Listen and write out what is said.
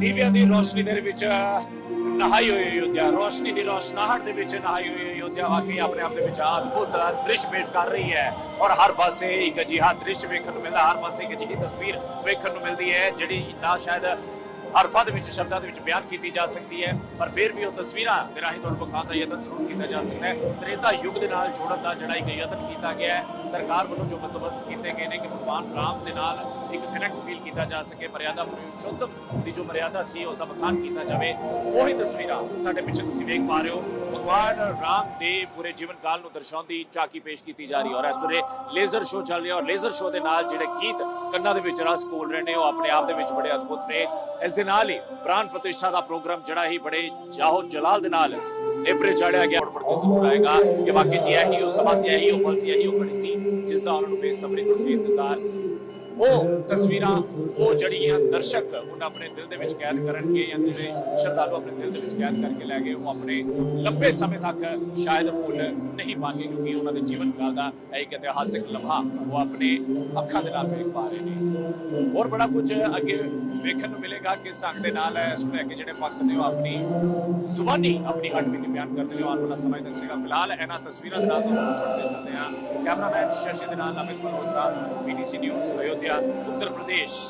ਦੀਵਿਆਂ ਦੀ ਰੋਸ਼ਨੀ ਦੇ ਵਿੱਚ ਨਹਾਈ ਹੋਈ ਅਯੋਧਿਆ, ਰੋਸ਼ਨੀ ਦੀ ਰੋਸ਼ਨਾਹਟ ਦੇ ਵਿੱਚ ਨਹਾਈ ਹੋਈ ਅਯੋਧਿਆ ਵਾਕਈ ਆਪਣੇ ਆਪ ਦੇ ਵਿੱਚ ਅਦਭੁਤ ਦ੍ਰਿਸ਼ ਪੇਸ਼ ਕਰ ਰਹੀ ਹੈ। ਔਰ ਹਰ ਪਾਸੇ ਇੱਕ ਅਜਿਹਾ ਦ੍ਰਿਸ਼ ਵੇਖਣ ਨੂੰ ਮਿਲਦਾ, ਹਰ ਪਾਸੇ ਇੱਕ ਅਜਿਹੀ ਤਸਵੀਰ ਵੇਖਣ ਨੂੰ ਮਿਲਦੀ ਹੈ, ਜਿਹੜੀ ਨਾ ਸ਼ਾਇਦ ਹਰਫਾਂ ਦੇ ਵਿੱਚ, ਸ਼ਬਦਾਂ ਦੇ ਵਿੱਚ ਬਿਆਨ ਕੀਤੀ ਜਾ ਸਕਦੀ ਹੈ, ਪਰ ਫਿਰ ਵੀ ਉਹ ਤਸਵੀਰਾਂ ਦੇ ਰਾਹੀਂ ਤੁਹਾਨੂੰ ਵਿਖਾਉਣ ਦਾ ਯਤਨ ਜ਼ਰੂਰ ਕੀਤਾ ਜਾ ਸਕਦਾ ਹੈ। ਤ੍ਰੇਤਾ ਯੁੱਗ ਦੇ ਨਾਲ ਜੋੜਨ ਦਾ ਜਿਹੜਾ ਇੱਕ ਯਤਨ ਕੀਤਾ ਗਿਆ ਹੈ, ਸਰਕਾਰ ਵੱਲੋਂ ਜੋ ਬੰਦੋਬਸਤ ਕੀਤੇ ਗਏ ਨੇ ਕਿ ਭਗਵਾਨ ਰਾਮ ਦੇ ਨਾਲ ਇੱਕ ਕਨੈਕਟ ਫੀਲ ਕੀਤਾ ਜਾ ਸਕੇ, ਮਰਿਆਦਾ ਪੁਰਸ਼ੋਤਮ ਦੀ ਜੋ ਮਰਿਆਦਾ ਸੀ ਉਸ ਦਾ ਵਿਖਾਨ ਕੀਤਾ ਜਾਵੇ, ਉਹੀ ਤਸਵੀਰਾਂ ਸਾਡੇ ਪਿੱਛੇ ਤੁਸੀਂ ਵੇਖ ਪਾ ਰਹੇ ਹੋ। ਭਗਵਾਨ ਰਾਮ ਦੇ ਪੂਰੇ ਜੀਵਨ ਕਾਲ ਨੂੰ ਦਰਸਾਉਂਦੀ ਝਾਕੀ ਪੇਸ਼ ਕੀਤੀ ਜਾ ਰਹੀ ਹੈ ਔਰ ਇਸ ਵੇਲੇ ਲੇਜ਼ਰ ਸ਼ੋਅ ਚੱਲ ਰਿਹਾ ਔਰ ਲੇਜ਼ਰ ਸ਼ੋਅ ਦੇ ਨਾਲ ਜਿਹੜੇ ਗੀਤ ਕੰਨਾਂ ਦੇ ਵਿੱਚ ਰਸ ਘੋਲ ਰਹੇ ਨੇ ਉਹ ਆਪਣੇ ਆਪ ਦੇ ਵਿੱਚ ਬੜੇ ਅਦਭੁਤ ਨੇ ਇਸ ਦੇ ਨਾਲ ਹੀ ਪ੍ਰਾਨ ਪ੍ਰਤਿਸ਼ਠਾ ਦਾ ਪ੍ਰੋਗਰਾਮ ਜਿਹੜਾ ਹੀ ਬੜੇ ਜਾਹੋ ਜਲਾਲ ਦੇ ਨਾਲ ਨੇਪਰੇ ਚਾੜਿਆ ਗਿਆ ਮੁੜ ਕੇ ਜ਼ਰੂਰ ਆਏਗਾ ਕਿ ਵਾਕਈ ਜੀ ਇਹੀ ਉਹ ਸਮਾਂ ਸੀ ਇਹੀ ਉਹ ਪਲ ਸੀ ਇਹੀ ਉਹ ਘੜੀ ਸੀ ਜਿਸ ਦਾ ਉਹਨਾਂ ਨੂੰ ਬੇਸਬਰੀ ਤੋਂ ਇੰਤਜ਼ਾਰ ਉਹ ਤਸਵੀਰਾਂ, ਉਹ ਜਿਹੜੀਆਂ ਦਰਸ਼ਕ ਉਹਨਾਂ ਆਪਣੇ ਦਿਲ ਦੇ ਵਿੱਚ ਕੈਦ ਕਰਨਗੇ ਜਾਂ ਜਿਹੜੇ ਸ਼ਰਧਾਲੂ ਆਪਣੇ ਦਿਲ ਦੇ ਵਿੱਚ ਕੈਦ ਕਰਕੇ ਲੈ ਗਏ, ਉਹ ਆਪਣੇ ਲੰਬੇ ਸਮੇਂ ਤੱਕ ਸ਼ਾਇਦ ਭੁੱਲ ਨਹੀਂ ਪਾਣਗੇ ਕਿਉਂਕਿ ਉਹਨਾਂ ਦੇ ਜੀਵਨ ਕਾਲ ਦਾ ਇਹ ਇੱਕ ਇਤਿਹਾਸਿਕ ਲਮਹਾ ਉਹ ਆਪਣੇ ਅੱਖਾਂ ਦੇ ਨਾਲ ਵੇਖ ਪਾ ਰਹੇ ਨੇ। ਹੋਰ ਬੜਾ ਕੁਝ ਅੱਗੇ ਵੇਖਣ ਨੂੰ ਮਿਲੇਗਾ ਕਿਸ ਢੰਗ ਦੇ ਨਾਲ ਇਸ ਨੂੰ ਲੈ ਕੇ ਜਿਹੜੇ ਭਗਤ ਨੇ ਉਹ ਆਪਣੀ ਜ਼ੁਬਾਨੀ, ਆਪਣੀ ਹੱਡਬੀਤੀ ਬਿਆਨ ਕਰਦੇ ਨੇ ਉਹ ਆਉਣ ਵਾਲਾ ਸਮਾਂ ਦੱਸੇਗਾ। ਫਿਲਹਾਲ ਇਹਨਾਂ ਤਸਵੀਰਾਂ ਦੇ ਨਾਲ ਤੁਹਾਨੂੰ ਛੱਡਦੇ ਚੱਲਦੇ ਹਾਂ। ਕੈਮਰਾਮੈਨ ਸ਼ਸ਼ੀ ਦੇ ਨਾਲ Amit Malhotra PTC news Ayodhya. Uttar Pradesh.